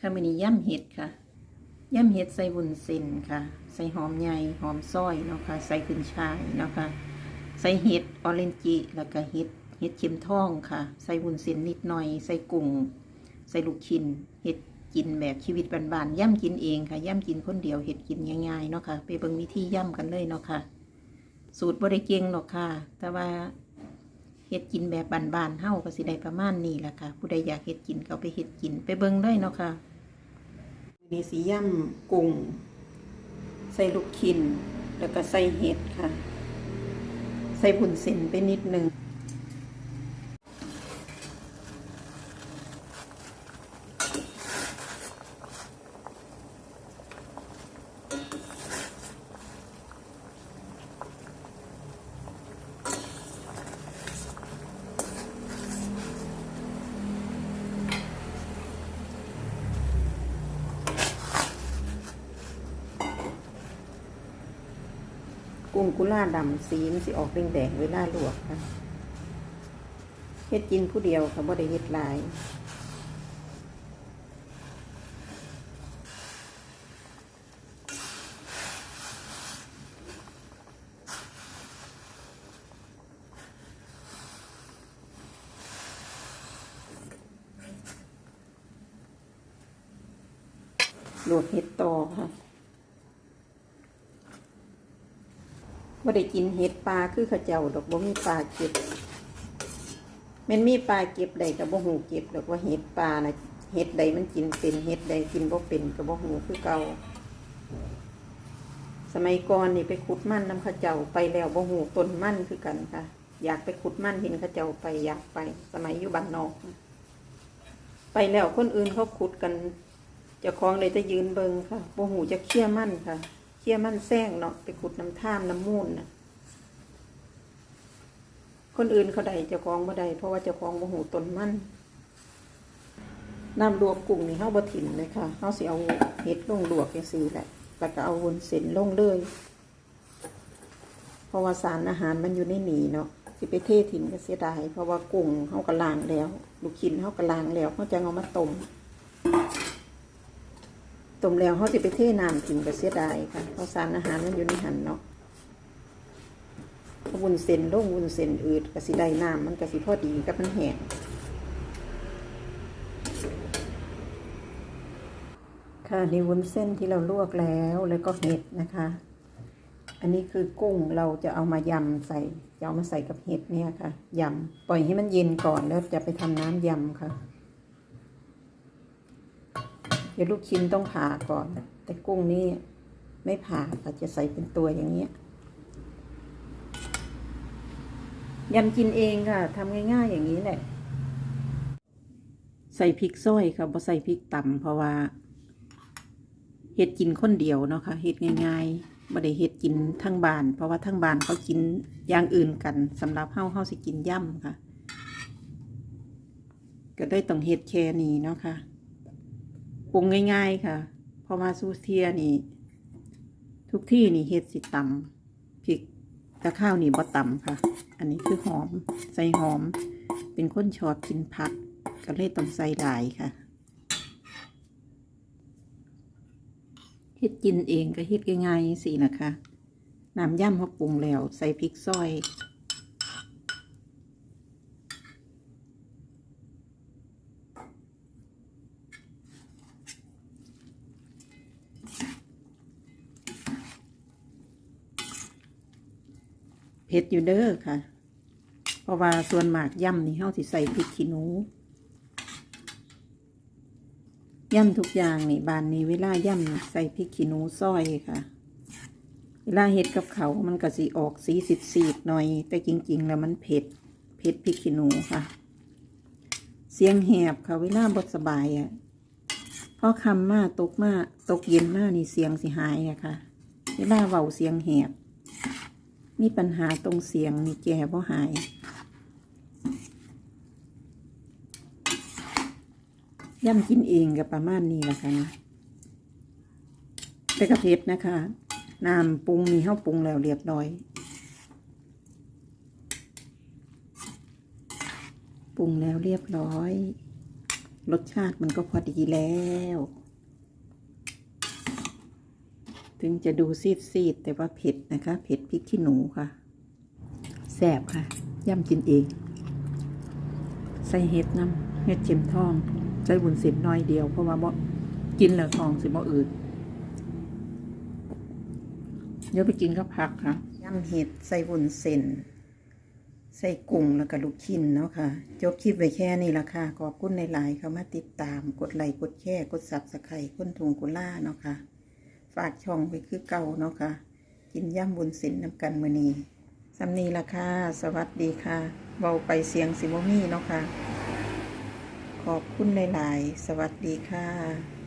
ค่ะมือนี้ย่ำเห็ดค่ะย่ำเห็ดใส่วุ้นเส้นค่ะ ใส่หอมใหญ่หอมซอยเนาะค่ะ ใส่ขึ้นช่ายเนาะค่ะ ใส่เห็ดออเรนจิแล้วก็เห็ดเห็ดเข็มทองค่ะ ใส่วุ้นเส้นนิดหน่อย ใส่กุ้งใส่ลูกชิ้นเห็ดกินแบบชีวิตบานๆย่ำกินเองค่ะย่ำกินคนเดียวเห็ดกินง่ายๆเนาะค่ะไปเบิ่งวิธีย่ำกันเลยเนาะค่ะ สูตรบริเก่งหรอกค่ะ แต่ว่า เฮ็ดกินแบบบานๆเฮาก็สิได้ประมาณนี้แหละค่ะ ผู้ใดอยากเฮ็ดกินก็ไปเฮ็ดกินไปเบิ่งเลยเนาะค่ะนี่สีย่ำกุ้งใส่ลูกชิ้นแล้วก็ใส่เห็ดค่ะ ใส่ผุนเส้นไปนิดนึง กุ้งกุล่าดำสีมันสิออกแดงๆเวลาลวกค่ะเฮ็ดกินผู้เดียวค่ะบ่ได้เฮ็ดหลายลวกเห็ดต่อค่ะ ว่าได้กินเห็ดปลาคือเข้าเจ้าดอกบ่มีปลาเก็บมันมีปลาเก็บใดกับบ่หูเก็บดอกว่าเห็ดปลานะเห็ดใดมันกินเป็นเห็ดใดกินบ่เป็นกับบ่หูคือเก่าสมัยก่อนนี่ไปขุดมันน้ำข้าเจ้าไปแล้วบ่หูต้นมันคือกันค่ะ อยากไปขุดมันเห็นข้าเจ้าไปอยากไป สมัยอยู่บ้านนอก ไปแล้วคนอื่นเขาขุดกันเจ้าของเลยจะยืนเบิงค่ะบ่หูจะเคี่ยมันค่ะ เคี่ยมันแซงเนาะไปขุดน้ำท่ามน้ำมูลน่ะคนอื่นเขาได้เจ้าของบ่ได้เพราะว่าเจ้าของบ่หูตนมันน้ำลวกกุ้งนี่เฮาบ่ถิ่มเลยค่ะเฮาสิเอาเห็ดลงลวกจังซี่แหละแล้วก็เอาวุ้นเส้นลงเลย เพราะว่าสารอาหารมันอยู่ในหนีเนาะสิไปเทถิ่มก็เสียดายเพราะว่ากุ้งเฮาก็ล้างแล้ว ลูกชิ้นเฮาก็ล้างแล้วเฮาจะเอามาต้ม ต้มแล้วเขาจะไปเทน้ำทิ้งก็เสียดายค่ะเพราะสารอาหารมันอยู่ในหันเนาะวุ้นเส้นลงวุ้นเส้นอืดก็สิได้น้ำมันก็สิพอดีกับมันแห้งค่ะนี่วุ้นเส้นที่เราลวกแล้วแล้วก็เห็ดนะคะ อันนี้คือกุ้งเราจะเอามายำใส่จะเอามาใส่กับเห็ดเนี่ยค่ะยำปล่อยให้มันเย็นก่อนแล้วจะไปทำน้ำยำค่ะ ดี๋ยวลูกชิ้นต้องผ่าก่อน แต่กุ้งนี่ไม่ผ่าค่ะจะใส่เป็นตัวอย่างเงี้ยยำกินเองค่ะทำง่ายๆอย่างนี้แหละ ใส่พริกซ้อยค่ะบ่ใส่พริกต่ำเพราะว่าเฮ็ดกินคนเดียวเนาะค่ะเฮ็ดง่ายๆบ่ได้เฮ็ดกินทั้งบ้าน เพราะว่าทั้งบ้านเขากินอย่างอื่นกันสำหรับเฮาเฮาสิกินย่ำค่ะ ก็ได้ต้องเฮ็ดแค่นี้เนาะค่ะ ปรุงง่าย ๆ ค่ะเพราะว่าซูเทียนี่ ทุกที่นี่เฮ็ดสิตำพริกตะข้าวนี่บ่ตำค่ะ อันนี้คือหอม ใส่หอม เป็นคนชอบกินผักก็เลยต้องใส่หลายค่ะเฮ็ดกินเองก็เฮ็ดง่ายๆสินะคะน้ำย่ำเขาปรุงแล้ว ใส่พริกซอย ผ็ดอยู่เด้อค่ะ เพราะว่าส่วนหมากย่ำนี่เฮาสิใส่พริกขี้หนูย่ำทุกอย่างนี่บานนี้เวลาย่ำใส่พริกขี้หนูซอยค่ะ เวลาเฮ็ดกับเขามันก็สิออกสีสีดๆหน่อย แต่จริง ๆ แล้วมันเผ็ดเผ็ดพริกขี้หนูค่ะ เสียงแหบค่ะเวลาบดสบายอะ่ะพอคำมาตกมาตกเย็นมานี่เสียงสิหายอะค่ะ เวลาเว้าเสียงแหบ มีปัญหาตรงเสียงนี่แก่บ่หาย ย่ำกินเองกับประมาณนี้แหละค่ะนะแต่กระเพชรนะคะน้ำปรุงนี่เข้าวปรุงแล้วเรียบร้อย ปรุงแล้วเรียบร้อย รสชาติมันก็พอดีแล้ว ถึงจะดูซีดๆ แต่ว่าเผ็ดนะคะ เผ็ดพริกขี้หนูค่ะแซ่บค่ะ ย่ำกินเอง ใส่เห็ดน้ำเห็ดเข็มทอง ใส่บุญเส้นน้อยเดียว เพราะว่าบ่กินแล้วทองสิบ่อืดเดี๋ยวไปกินก็พักค่ะย่ำเห็ดใส่บุญเส้นใส่กุ้งแล้วก็ลูกชิ้นเนาะค่ะ จบคลิปไว้แค่นี้ละค่ะ ขอบคุณในหลายเข้ามาติดตาม กดไลค์ กดแชร์ กดซับสไครต์คนทุงกุล่าเนาะค่ะ ฝากช่องไปคือเก่าเนาะค่ะ กินย่ำบุญสินน้ำกันมือนีสำนีละค่ะ สวัสดีค่ะ เบาไปเสียงสิบมี่เนาะค่ะ ขอบคุณหลาย ๆ สวัสดีค่ะ